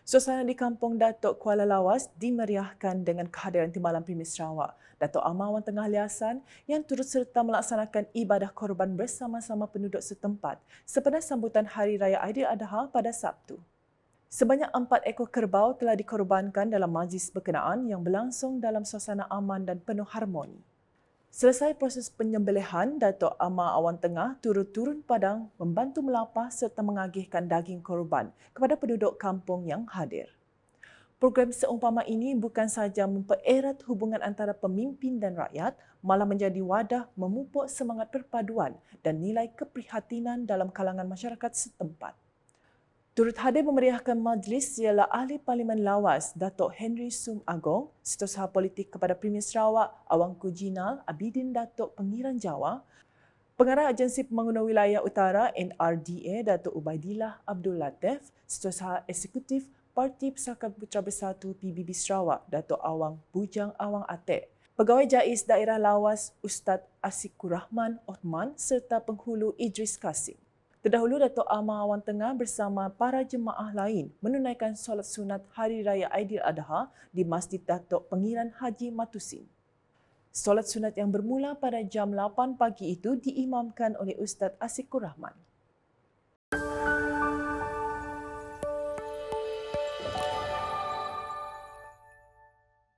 Suasana di Kampung Datuk Kuala Lawas dimeriahkan dengan kehadiran Timbalan Premier Sarawak, Datuk Amawan Tengah Liasan yang turut serta melaksanakan ibadah korban bersama-sama penduduk setempat sempena sambutan Hari Raya Aidiladha pada Sabtu. Sebanyak empat ekor kerbau telah dikorbankan dalam majlis berkenaan yang berlangsung dalam suasana aman dan penuh harmoni. Selesai proses penyembelihan, Datuk Amar Awan Tengah turut turun padang membantu melapah serta mengagihkan daging korban kepada penduduk kampung yang hadir. Program seumpama ini bukan sahaja mempererat hubungan antara pemimpin dan rakyat, malah menjadi wadah memupuk semangat perpaduan dan nilai keprihatinan dalam kalangan masyarakat setempat. Turut hadir memeriahkan majlis ialah Ahli Parlimen Lawas Datuk Henry Sum Agong, Setiausaha Politik kepada Premier Sarawak Awangku Jinal Abidin Datuk Pengiran Jawa, Pengarah Agensi Pembangunan Wilayah Utara NRDA Datuk Ubaidillah Abdul Latif, Setiausaha Eksekutif Parti Persatuan Putra Bersatu PBB Sarawak Datuk Awang Bujang Awang Atek, Pegawai Jais Daerah Lawas Ustaz Asikur Rahman Othman serta penghulu Idris Kasim. Terdahulu Datuk Amar Awan Tengah bersama para jemaah lain menunaikan solat sunat Hari Raya Aidiladha di Masjid Datuk Pengiran Haji Matusin. Solat sunat yang bermula pada jam 8 pagi itu diimamkan oleh Ustaz Asikur Rahman.